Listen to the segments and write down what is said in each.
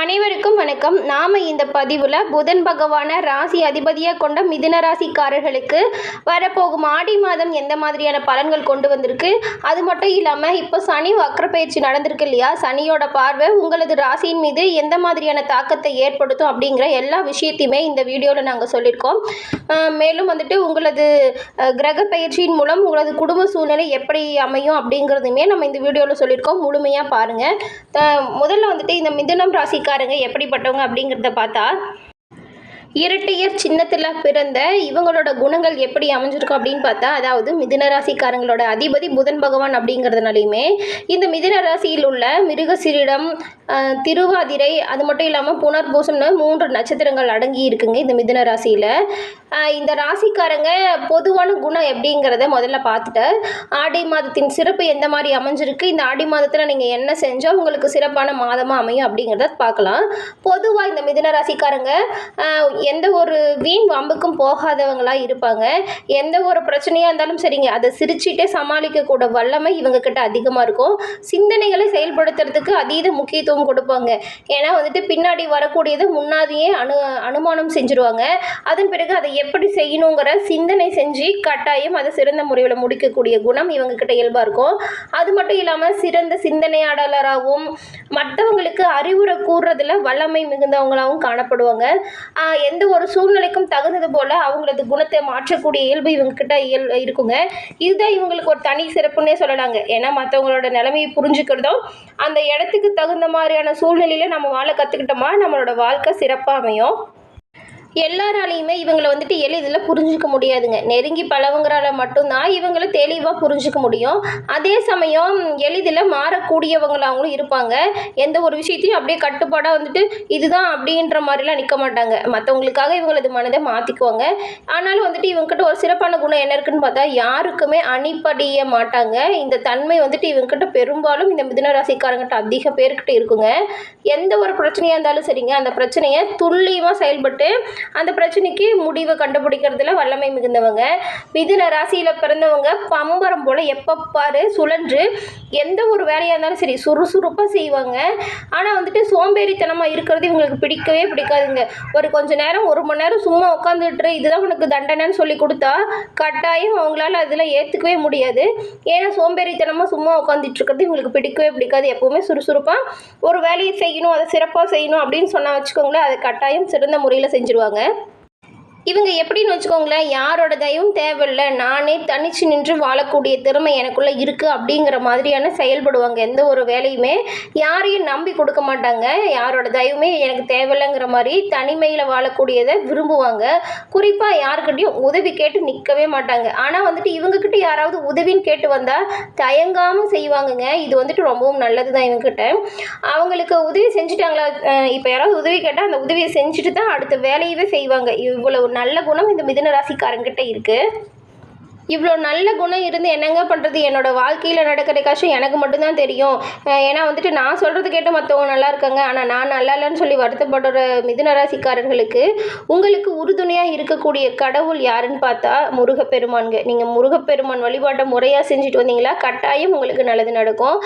அனைவருக்கும் வணக்கம். நாம் இந்த பதிவில் புதன் பகவானை ராசி அதிபதியாக கொண்ட மிதுன ராசிக்காரர்களுக்கு வரப்போகும் ஆடி மாதம் எந்த மாதிரியான பலன்கள் கொண்டு வந்திருக்கு? அது மட்டும் இல்லாமல் இப்போ சனி வக்ர பயிற்சி நடந்திருக்கு இல்லையா? சனியோட பார்வை உங்களது ராசியின் மீது எந்த மாதிரியான தாக்கத்தை ஏற்படுத்தும் அப்படிங்கிற எல்லா விஷயத்தையுமே இந்த வீடியோவில் நாங்கள் சொல்லியிருக்கோம் மேலும் வந்துட்டு உங்களது கிரக பயிற்சியின் மூலம் உங்களது குடும்ப சூழ்நிலை எப்படி அமையும் அப்படிங்கிறதுமே நம்ம இந்த வீடியோவில் சொல்லியிருக்கோம் முழுமையாக பாருங்கள் முதல்ல வந்துட்டு இந்த மிதுனம் ராசிக்காரங்க எப்படிப்பட்டவங்க அப்படிங்கிறத பார்த்தா இரட்டையர் சின்னத்தில் பிறந்த இவங்களோட குணங்கள் எப்படி அமைஞ்சிருக்கும் அப்படின்னு பார்த்தா அதாவது மிதுன ராசிக்காரங்களோட அதிபதி புதன் பகவான் அப்படிங்கிறதுனாலையுமே இந்த மிதுன ராசியில் உள்ள மிருகசிரிடம் திருவாதிரை அது மட்டும் இல்லாமல் புனர்பூசம்னு மூன்று நட்சத்திரங்கள் அடங்கி இருக்குங்க இந்த மிதுன ராசியில். இந்த ராசிக்காரங்க பொதுவான குணம் எப்படிங்கிறத முதல்ல பார்த்துட்டு ஆடி மாதத்தின் சிறப்பு எந்த மாதிரி அமைஞ்சிருக்கு இந்த ஆடி மாதத்தில் நீங்கள் என்ன செஞ்சால் உங்களுக்கு சிறப்பான மாதமாக அமையும் அப்படிங்கிறத பார்க்கலாம். பொதுவாக இந்த மிதுன ராசிக்காரங்க எந்த ஒரு வீண் வம்புக்கும் போகாதவங்களாக இருப்பாங்க. எந்த ஒரு பிரச்சனையாக இருந்தாலும் சரிங்க அதை சிரிச்சிட்டே சமாளிக்கக்கூட வல்லமை இவங்க கிட்ட அதிகமாக இருக்கும். சிந்தனைகளை செயல்படுத்துறதுக்கு அதீத முக்கியத்துவம் கொடுப்பாங்க. ஏன்னா வந்துட்டு பின்னாடி வரக்கூடியது முன்னாடியே அனு அனுமானம் செஞ்சுருவாங்க. அதன் பிறகு அதை எப்படி செய்யணுங்கிற சிந்தனை செஞ்சு கட்டாயம் அதை சிறந்த முறையில் முடிக்கக்கூடிய குணம் இவங்க கிட்ட இயல்பாக இருக்கும். அது மட்டும் இல்லாமல் சிறந்த சிந்தனையாடலராகவும் மற்றவங்களுக்கு அறிவுரை கூறுறதுல வல்லமை மிகுந்தவங்களாகவும் காணப்படுவாங்க. எந்த ஒரு சூழ்நிலைக்கும் தகுந்தது போல் அவங்களது குணத்தை மாற்றக்கூடிய இயல்பு இவங்க கிட்ட இயல் இருக்குங்க. இதுதான் இவங்களுக்கு ஒரு தனி சிறப்புன்னே சொல்லலாங்க. ஏன்னா மற்றவங்களோட நிலைமையை புரிஞ்சுக்கிறதும் அந்த இடத்துக்கு தகுந்த மாதிரியான சூழ்நிலையில் நம்ம வாழ கற்றுக்கிட்டோமா நம்மளோட வாழ்க்கை சிறப்பாக அமையும். எல்லாராலையுமே இவங்களை வந்துட்டு எளிதில் புரிஞ்சுக்க முடியாதுங்க. நெருங்கி பழகுங்கிறால மட்டும்தான் இவங்களை தெளிவாக புரிஞ்சிக்க முடியும். அதே சமயம் எளிதில் மாறக்கூடியவங்களாகவும் இருப்பாங்க. எந்த ஒரு விஷயத்தையும் அப்படியே கட்டுப்பாடாக வந்துட்டு இதுதான் அப்படின்ற மாதிரிலாம் நிற்க மாட்டாங்க. மற்றவங்களுக்காக இவங்களது மனதை மாற்றிக்குவாங்க ஆனாலும் வந்துட்டு இவங்ககிட்ட ஒரு சிறப்பான குணம் என்ன இருக்குன்னு பார்த்தா யாருக்குமே அணிப்படிய மாட்டாங்க. இந்த தன்மை வந்துட்டு இவங்ககிட்ட பெரும்பாலும் இந்த மிதுன ராசிக்காரங்கிட்ட அதிக பேர்கிட்ட இருக்குங்க. எந்த ஒரு பிரச்சனையாக இருந்தாலும் சரிங்க. அந்த பிரச்சனையை துல்லியமாக செயல்பட்டு அந்த பிரச்சனைக்கு முடிவை கண்டுபிடிக்கிறதுல வல்லமை மிகுந்தவங்க. மிதுன ராசியில் பிறந்தவங்க பம்பரம் போல் எப்போ பாரு சுழன்று எந்த ஒரு வேலையாக இருந்தாலும் சரி சுறுசுறுப்பாக செய்வாங்க. ஆனால் வந்துட்டு சோம்பேறித்தனமாக இருக்கிறது இவங்களுக்கு பிடிக்கவே பிடிக்காதுங்க. ஒரு கொஞ்ச நேரம் ஒரு மணி நேரம் சும்மா உட்காந்துட்டு இதுதான் உனக்கு தண்டனைன்னு சொல்லி கொடுத்தா கட்டாயம் அவங்களால அதில் ஏற்றுக்கவே முடியாது. ஏன்னா சோம்பேறித்தனமாக சும்மா உட்காந்துட்டு இருக்கிறது இவங்களுக்கு பிடிக்கவே பிடிக்காது. எப்போவுமே சுறுசுறுப்பாக ஒரு வேலையை செய்யணும் அதை சிறப்பாக செய்யணும் அப்படின்னு சொன்னால் வச்சுக்கோங்களேன் அதை கட்டாயம் சிறந்த முறையில் செஞ்சுருவாங்க. பார்த்துக்கோங்க இவங்க எப்படின்னு வச்சுக்கோங்களேன் யாரோட தயவும் தேவையில்லை. நானே தனிச்சு நின்று வாழக்கூடிய திறமை எனக்குள்ளே இருக்குது அப்படிங்கிற மாதிரியான செயல்படுவாங்க. எந்த ஒரு வேலையுமே யாரையும் நம்பி கொடுக்க மாட்டாங்க. யாரோட தயவுமே எனக்கு தேவையில்லைங்கிற மாதிரி தனிமையில் வாழக்கூடியதை விரும்புவாங்க. குறிப்பாக யாருக்கிட்டையும் உதவி கேட்டு நிற்கவே மாட்டாங்க. ஆனால் வந்துட்டு இவங்கக்கிட்ட யாராவது உதவின்னு கேட்டு வந்தால் தயங்காமல் செய்வாங்கங்க. இது வந்துட்டு ரொம்பவும் நல்லது தான் இவங்கக்கிட்ட அவங்களுக்கு உதவி செஞ்சுட்டாங்களா? இப்போ யாராவது உதவி கேட்டால் அந்த உதவியை செஞ்சுட்டு தான் அடுத்த வேலையவே செய்வாங்க. இவ்வளவு நல்ல குணம் இந்த மிதுன ராசிக்காரங்கிட்ட இருக்குது இவ்வளோ நல்ல குணம் இருந்து என்னங்க பண்ணுறது என்னோடய வாழ்க்கையில் நடக்கிற கஷ்டம் எனக்கு மட்டும்தான் தெரியும். ஏன்னா வந்துட்டு நான் சொல்கிறது கேட்டு மற்றவங்க நல்லா இருக்காங்க. ஆனால் நான் நல்லா இல்லைன்னு சொல்லி வருத்தப்படுற மிதுன ராசிக்காரர்களுக்கு உங்களுக்கு உறுதுணையாக இருக்கக்கூடிய கடவுள் யாருன்னு பார்த்தா முருகப்பெருமான்க நீங்கள் முருகப்பெருமான் வழிபாட்டை முறையாக செஞ்சுட்டு வந்தீங்களா கட்டாயம் உங்களுக்கு நல்லது நடக்கும்.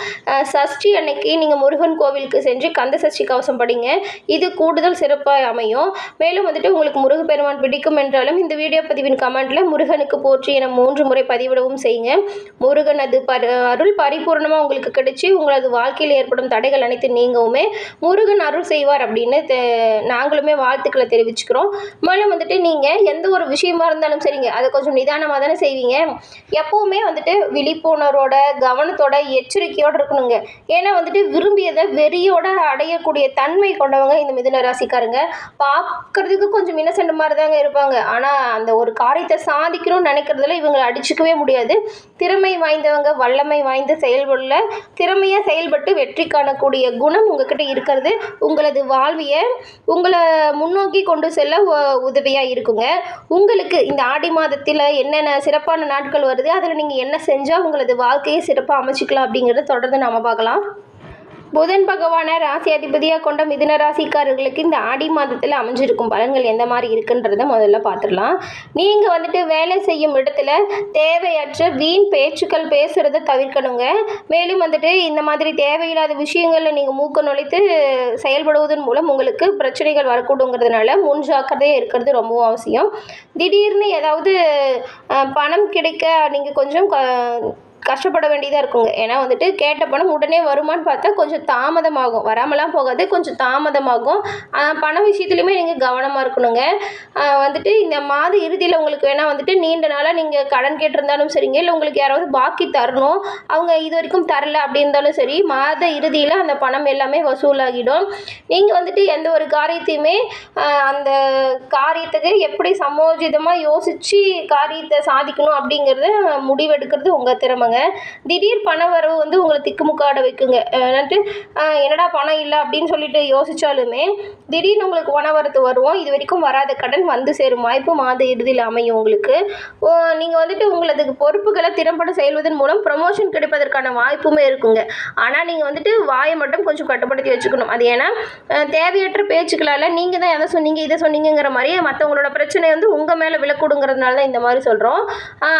சஷ்டி அன்னைக்கு நீங்கள் முருகன் கோவிலுக்கு சென்று கந்த சஷ்டி கவசம் படிங்க. இது கூடுதல் சிறப்பாக அமையும். மேலும் வந்துட்டு உங்களுக்கு முருகப்பெருமான் பிடிக்கும் என்றாலும் இந்த வீடியோ பதிவின் கமெண்ட்டில் முருகனுக்கு போற்றி என மூன்று முறை பதிவிடவும் செய்யுங்க. முருகன் அது அருள் பரிபூர்ணமாக உங்களுக்கு கிடைச்சி உங்களது வாழ்க்கையில் ஏற்படும் தடைகள் அனைத்து நீங்கவுமே. முருகன் அருள் செய்வார் அப்படின்னு தெ- நாங்களுமே வாழ்த்துக்களை தெரிவிச்சுக்கிறோம். மேலும் வந்துட்டு நீங்கள் எந்த ஒரு விஷயமா இருந்தாலும் சரிங்க அதை கொஞ்சம் நிதானமாக தானே செய்வீங்க. எப்போவுமே வந்துட்டு விழிப்புணர்வோட கவனத்தோட எச்சரிக்கையோடு இருக்கணுங்க. ஏன்னா வந்துட்டு விரும்பியதை வெறியோட அடையக்கூடிய தன்மை கொண்டவங்க இந்த மிதுன ராசிக்காரங்க. பார்க்கறதுக்கு கொஞ்சம் இன்னசென்ட் மாதிரி தாங்க இருப்பாங்க. ஆனால் அந்த ஒரு காரியத்தை சாதிக்கணும்னு நினைக்கிறதுல அவங்களை அடிச்சுக்கவே முடியாது. திறமை வாய்ந்தவங்க வல்லமை வாய்ந்த செயல்படல திறமையாக செயல்பட்டு வெற்றி காணக்கூடிய குணம் உங்ககிட்ட இருக்கிறது. உங்களது வாழ்வியை உங்களை முன்னோக்கி கொண்டு செல்ல உதவியாக இருக்குங்க. உங்களுக்கு இந்த ஆடி மாதத்தில் என்னென்ன சிறப்பான நாட்கள் வருது அதில் நீங்கள் என்ன செஞ்சால் உங்களது வாழ்க்கையை சிறப்பாக அமைச்சிக்கலாம் அப்படிங்கிறத தொடர்ந்து நாம் பார்க்கலாம். புதன் பகவானை ராசி அதிபதியாக கொண்ட மிதுன ராசிக்காரர்களுக்கு இந்த ஆடி மாதத்தில் அமைஞ்சிருக்கும் பலன்கள் எந்த மாதிரி இருக்குன்றத முதல்ல பார்த்துடலாம் நீங்கள் வந்துட்டு வேலை செய்யும் இடத்துல தேவையற்ற வீண் பேச்சுக்கள் பேசுகிறத தவிர்க்கணுங்க. மேலும் வந்துட்டு இந்த மாதிரி தேவையில்லாத விஷயங்களில் நீங்கள் மூக்க நுழைத்து செயல்படுவதன் மூலம் உங்களுக்கு பிரச்சனைகள் வரக்கூடுங்கிறதுனால முன் ஜாக்கிரதையாக இருக்கிறது ரொம்பவும் அவசியம். திடீர்னு ஏதாவது பணம் கிடைக்க நீங்கள் கொஞ்சம் க- கஷ்டப்பட வேண்டியதாக இருக்குங்க. ஏன்னா வந்துட்டு கேட்ட பணம் உடனே வருமான்னு பார்த்தா கொஞ்சம் தாமதமாகும். வராமலாம் போகாது கொஞ்சம் தாமதமாகும். பண விஷயத்துலையுமே நீங்கள் கவனமாக இருக்கணுங்க. வந்துட்டு இந்த மாத இறுதியில் உங்களுக்கு வேணால் வந்துட்டு நீண்ட நாளாக நீங்கள் கடன் கேட்டிருந்தாலும் சரிங்க. இல்லை உங்களுக்கு யாராவது பாக்கி தரணும். அவங்க இது வரைக்கும் தரல அப்படி இருந்தாலும் சரி மாத இறுதியில் அந்த பணம் எல்லாமே வசூலாகிடும். நீங்கள் வந்துட்டு எந்த ஒரு காரியத்தையுமே அந்த காரியத்துக்கு எப்படி சமோஜிதமாக யோசித்து காரியத்தை சாதிக்கணும் அப்படிங்கிறத முடிவெடுக்கிறது உங்கள் திறமைங்க. திடீர் பண வரவு வந்து உங்களை திக்குமுக்காட வைக்குங்க. என்னட்டு என்னடா பணம் இல்லை அப்படின்னு சொல்லிட்டு யோசித்தாலுமே திடீர்னு உங்களுக்கு பணவரத்து வருவோம். வரும் இது வரைக்கும் வராத கடன் வந்து சேரும் வாய்ப்பு மாத இறுதியில் அமையும் உங்களுக்கு. நீங்கள் வந்துட்டு உங்களது பொறுப்புகளை திறம்பட செயல்வதன் மூலம் ப்ரமோஷன் கிடைப்பதற்கான வாய்ப்புமே இருக்குங்க. ஆனால் நீங்கள் வந்துட்டு வாயை மட்டும் கொஞ்சம் கட்டுப்படுத்தி வச்சுக்கணும். அது ஏன்னா தேவையற்ற பேச்சுக்களால் நீங்கள் தான் எதை சொன்னீங்க இதை சொன்னீங்கங்கிற மாதிரி மற்றவங்களோட பிரச்சனை வந்து உங்கள் மேலே விளக்கூடுங்கிறதுனால தான் இந்த மாதிரி சொல்கிறோம்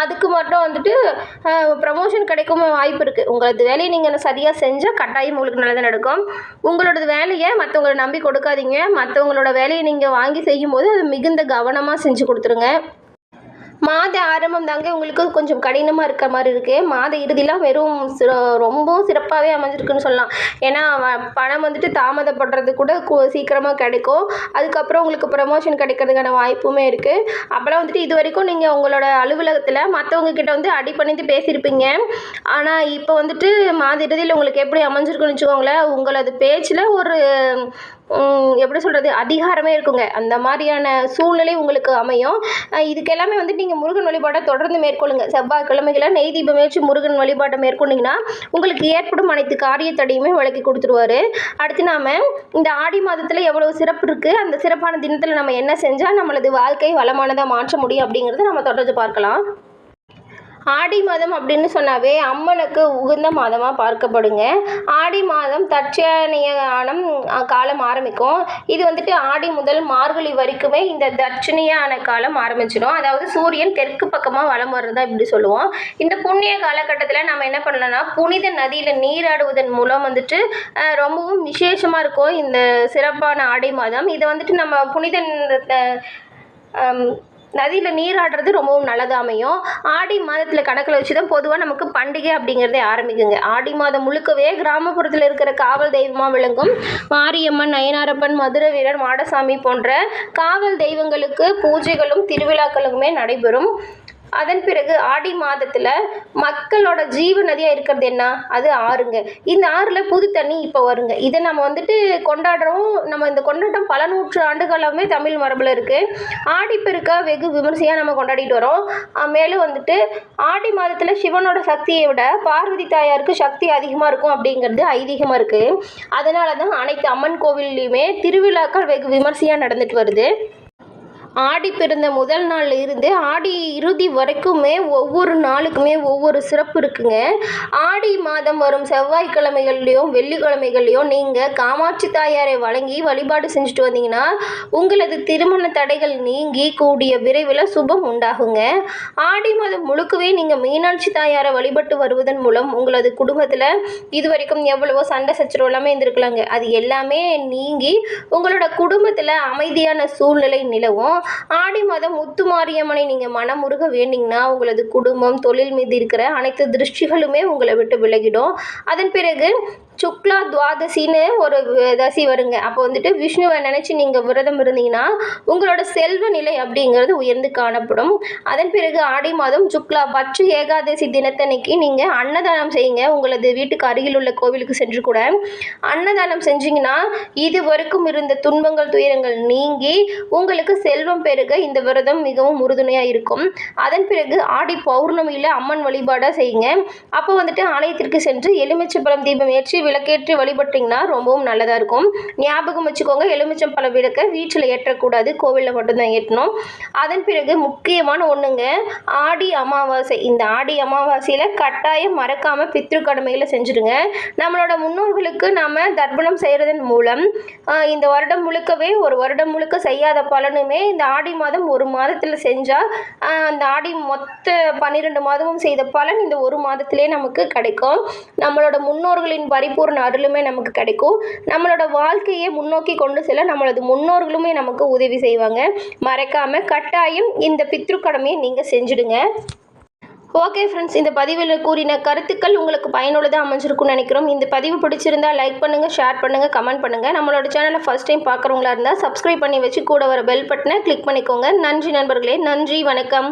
அதுக்கு மட்டும் வந்துட்டு ப்ரமோஷன் கிடைக்கும் வாய்ப்பு இருக்குது உங்களது வேலையை நீங்கள் சரியாக செஞ்சால் கட்டாயம் உங்களுக்கு நல்லது நடக்கும் உங்களோட வேலையை மற்றவங்களை நம்பி கொடுக்காதீங்க. மற்றவங்களோட வேலையை நீங்கள் வாங்கி செய்யும்போது அது மிகுந்த கவனமாக செஞ்சு கொடுத்துருங்க. மாத ஆரம்பம் தாங்க உங்களுக்கு கொஞ்சம் கடினமாக இருக்கிற மாதிரி இருக்குது மாத இறுதிலாம் வெறும் சிற ரொம்பவும் சிறப்பாகவே அமைஞ்சிருக்குன்னு சொல்லலாம். ஏன்னா வ- பணம் வந்துட்டு தாமதப்படுறது கூட சீக்கிரமாக கிடைக்கும். அதுக்கப்புறம் உங்களுக்கு ப்ரமோஷன் கிடைக்கிறதுக்கான வாய்ப்புமே இருக்குது அப்போலாம் வந்துட்டு இது வரைக்கும் நீங்கள் உங்களோட அலுவலகத்தில் மற்றவங்க கிட்ட வந்து அடிபணிந்து பேசியிருப்பீங்க. ஆனால் இப்போ வந்துட்டு மாத இறுதியில் உங்களுக்கு எப்படி அமைஞ்சிருக்குன்னு வச்சுக்கோங்களேன். உங்களது பேச்சில் ஒரு எப்படி சொல்கிறது அதிகாரமே இருக்குங்க. அந்த மாதிரியான சூழ்நிலை உங்களுக்கு அமையும். இதுக்கெல்லாமே இதுக்கு எல்லாமே வந்து நீங்கள் முருகன் வழிபாட்டை தொடர்ந்து மேற்கொள்ளுங்க. செவ்வாய்க்கிழமைகளை நெய் தீபம் வச்சு முருகன் வழிபாட்டை மேற்கொண்டிங்கன்னா உங்களுக்கு ஏற்படும் அனைத்து காரிய தடையுமே விளக்கி கொடுத்துருவாரு. அடுத்து நாம் இந்த ஆடி மாதத்தில் எவ்வளவு சிறப்பு இருக்குது அந்த சிறப்பான தினத்தில் நம்ம என்ன செஞ்சால் நம்மளது வாழ்க்கை வளமானதாக மாற்ற முடியும் அப்படிங்கிறத நம்ம தொடர்ந்து பார்க்கலாம். ஆடி மாதம் அப்படின்னு சொன்னாவே அம்மனுக்கு உகந்த மாதமாக பார்க்கப்படுங்க. ஆடி மாதம் தட்சணியானம் காலம் ஆரம்பிக்கும். இது வந்துட்டு ஆடி முதல் மார்கழி வரைக்குமே இந்த தட்சணையான காலம் ஆரம்பிச்சிடும் அதாவது சூரியன் தெற்கு பக்கமாக வலம் வர்றதா இப்படி சொல்லுவோம். இந்த புண்ணிய காலகட்டத்தில் நம்ம என்ன பண்ணலாம்னா புனித நதியில் நீராடுவதன் மூலம் வந்துட்டு ரொம்பவும் விசேஷமாக இருக்கும் இந்த சிறப்பான ஆடி மாதம். இதை வந்துட்டு நம்ம புனித அஹ், நதியில் நீராடுறது ரொம்பவும் நல்லதாக அமையும். ஆடி மாதத்தில் கணக்கில் வச்சு தான் பொதுவாக நமக்கு பண்டிகை அப்படிங்கிறதே ஆரம்பிக்குங்க. ஆடி மாதம் முழுக்கவே கிராமப்புறத்தில் இருக்கிற காவல் தெய்வமாக விளங்கும். மாரியம்மன் நயனாரப்பன் மதுரை வீரர் மாடசாமி போன்ற காவல் தெய்வங்களுக்கு பூஜைகளும் திருவிழாக்களுமே நடைபெறும். அதன் பிறகு ஆடி மாதத்தில் மக்களோட ஜீவ நதியாக இருக்கிறது என்ன? அது ஆறுங்க. இந்த ஆறில் புது தண்ணி இப்போ வருங்க. இதை நம்ம வந்துட்டு கொண்டாடுறோம். நம்ம இந்த கொண்டாட்டம் பல நூற்று ஆண்டுகளாகவே தமிழ் மரபில் இருக்குது ஆடிப்பெருக்கா வெகு விமர்சையாக நம்ம கொண்டாடிட்டு வரோம். மேலும் வந்துட்டு ஆடி மாதத்தில் சிவனோட சக்தியை விட பார்வதி தாயாருக்கு சக்தி அதிகமாக இருக்கும் அப்படிங்கிறது ஐதீகமாக இருக்குது அதனால தான் அனைத்து அம்மன் கோவில்லையுமே திருவிழாக்கள் வெகு விமர்சையாக நடந்துட்டு வருது. ஆடி பிறந்த முதல் நாள்ல இருந்து ஆடி இறுதி வரைக்குமே ஒவ்வொரு நாளுக்குமே ஒவ்வொரு சிறப்பு இருக்குங்க. ஆடி மாதம் வரும் செவ்வாய்க்கிழமைகள்லையும் வெள்ளிக்கிழமைகள்லையும் நீங்கள் காமாட்சி தாயாரை வழங்கி வழிபாடு செஞ்சுட்டு வந்தீங்கன்னா உங்களது திருமண தடைகள் நீங்கி கூடிய விரைவில் சுபம் உண்டாகுங்க. ஆடி மாதம் முழுக்கவே நீங்கள் மீனாட்சி தாயாரை வழிபட்டு வருவதன் மூலம் உங்களது குடும்பத்தில் இது வரைக்கும் எவ்வளவோ சண்டை சச்சரவு எல்லாமே இருந்திருக்கலாங்க. அது எல்லாமே நீங்கி உங்களோட குடும்பத்தில் அமைதியான சூழ்நிலை நிலவும். ஆடி மாதம் முத்துமாரியம்மனை நீங்கள் மனமுருக வேண்டிங்கன்னா உங்களது குடும்பம் தொழில் மீது இருக்கிற அனைத்து திருஷ்டிகளுமே உங்களை விட்டு விலகிடும். அதன் பிறகு சுக்லா துவாதசின்னு ஒரு தசி வருங்க. அப்போ வந்துட்டு விஷ்ணுவை நினச்சி நீங்கள் விரதம் இருந்தீங்கன்னா உங்களோட செல்வ நிலை அப்படிங்கிறது உயர்ந்து காணப்படும். அதன் பிறகு ஆடி மாதம் சுக்லா பற்று ஏகாதசி தினத்தன்னைக்கு நீங்கள் அன்னதானம் செய்யுங்க. உங்களது வீட்டுக்கு அருகில் உள்ள கோவிலுக்கு சென்று கூட அன்னதானம் செஞ்சீங்கன்னா இது வரைக்கும் இருந்த துன்பங்கள் துயரங்கள் நீங்கி உங்களுக்கு செல்வம் பெருக இந்த விரதம் மிகவும் உறுதுணையாக இருக்கும். அதன் பிறகு ஆடி பௌர்ணமியில் அம்மன் வழிபாடாக செய்யுங்க. அப்போ வந்துட்டு ஆலயத்திற்கு சென்று எலுமிச்சை பழம் தீபம் ஏற்றி விளக்கேற்றி வழிபட்டிங்கன்னா ரொம்பவும் நல்லதாக இருக்கும். ஞாபகம் வச்சுக்கோங்க எலுமிச்சம் பழ விளக்க வீட்டில் ஏற்றக்கூடாது. கோவிலில் மட்டும்தான் ஏற்றணும். அதன் பிறகு முக்கியமான ஒன்றுங்க ஆடி அமாவாசை. இந்த ஆடி அமாவாசையில் கட்டாயம் மறக்காமல் பித்ரு கடமைகளை செஞ்சுடுங்க. நம்மளோட முன்னோர்களுக்கு நாம் தர்ப்பணம் செய்கிறதன் மூலம் இந்த வருடம் முழுக்கவே ஒரு வருடம் முழுக்க செய்யாத பலனுமே இந்த ஆடி மாதம் ஒரு மாதத்தில் செஞ்சால் அந்த ஆடி மொத்த பன்னிரெண்டு மாதமும் செய்த பலன் இந்த ஒரு மாதத்திலே நமக்கு கிடைக்கும். நம்மளோட முன்னோர்களின் பரிபூர்ண அருளுமே நமக்கு கிடைக்கும். நம்மளோட வாழ்க்கையை முன்னோக்கி கொண்டு செல்ல நம்மளது முன்னோர்களுமே நமக்கு உதவி செய்வாங்க. மறக்காமல் கட்டாயம் இந்த பித்ருக்கடமையை நீங்கள் செஞ்சுடுங்க. ஓகே ஃப்ரெண்ட்ஸ் இந்த பதிவில் கூறின கருத்துக்கள் உங்களுக்கு பயனுள்ளதாக அமைஞ்சிருக்கும்னு நினைக்கிறோம். இந்த பதிவு பிடிச்சிருந்தா லைக் பண்ணுங்கள் ஷேர் பண்ணுங்கள் கமெண்ட் பண்ணுங்கள் நம்மளோட சேனலை ஃபஸ்ட் டைம் பார்க்குறவங்களா இருந்தால் சப்ஸ்கிரைப் பண்ணி வச்சு கூட வர பெல் பட்டனை கிளிக் பண்ணிக்கோங்க. நன்றி நண்பர்களே நன்றி வணக்கம்.